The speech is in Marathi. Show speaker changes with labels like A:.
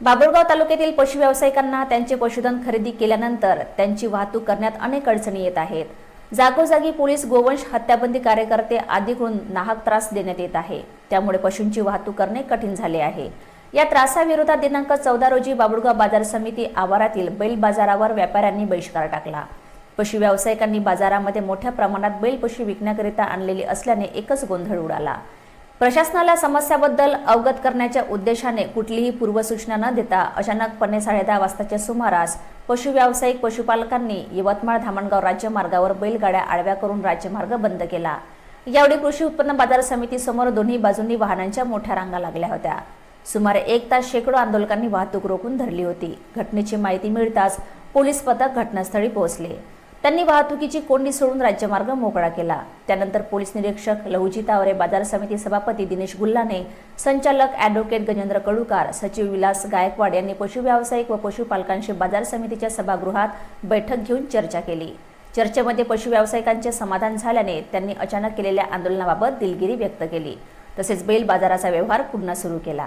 A: बाबुळगाव तालुक्यातील पशु व्यावसायिकांना त्यांचे पशुधन खरेदी केल्यानंतर त्यांची वाहतूक करण्यात अनेक अडचणी येत आहेत. जागोजागी पोलीस गोवंश हत्याबंदी कार्यकर्ते आदीकडून नाहक त्रास देण्यात येत आहे. त्यामुळे पशूंची वाहतूक करणे कठीण झाले आहे. या त्रासाविरोधात दिनांक चौदा रोजी बाबुळगाव बाजार समिती आवारातील बैल बाजारावर व्यापाऱ्यांनी बहिष्कार टाकला. पशु व्यावसायिकांनी बाजारामध्ये मोठ्या प्रमाणात बैल पशु विकण्याकरिता आणलेली असल्याने एकच गोंधळ उडाला. प्रशासनाला समस्याबद्दल अवगत करण्याच्या उद्देशाने कुठलीही पूर्वसूचना न देता अचानकपणे साडेदहा वाजताच्या सुमारास पशु व्यावसायिक पशुपालकांनी यवतमाळ धामणगाव राज्यमार्गावर बैलगाड्या आडव्या करून राज्यमार्ग बंद केला. यावेळी कृषी उत्पन्न बाजार समितीसमोर दोन्ही बाजूंनी वाहनांच्या मोठ्या रांगा लागल्या होत्या. सुमारे एक तास शेकडो आंदोलकांनी वाहतूक रोखून धरली होती. घटनेची माहिती मिळताच पोलीस पथक घटनास्थळी पोहोचले. त्यांनी वाहतुकीची कोंडी सोडून राज्यमार्ग मोकळा केला. त्यानंतर पोलीस निरीक्षक लहुजी तावरे बाजार समिती सभापती दिनेश गुल्लाने संचालक ॲडव्होकेट गजेंद्र कडुकार सचिव विलास गायकवाड यांनी पशु व्यावसायिक व पशुपालकांशी बाजार समितीच्या सभागृहात बैठक घेऊन चर्चा केली. चर्चेमध्ये पशु व्यावसायिकांचे समाधान झाल्याने त्यांनी अचानक केलेल्या आंदोलनाबाबत दिलगिरी व्यक्त केली. तसेच बैल बाजाराचा व्यवहार पुन्हा सुरू केला.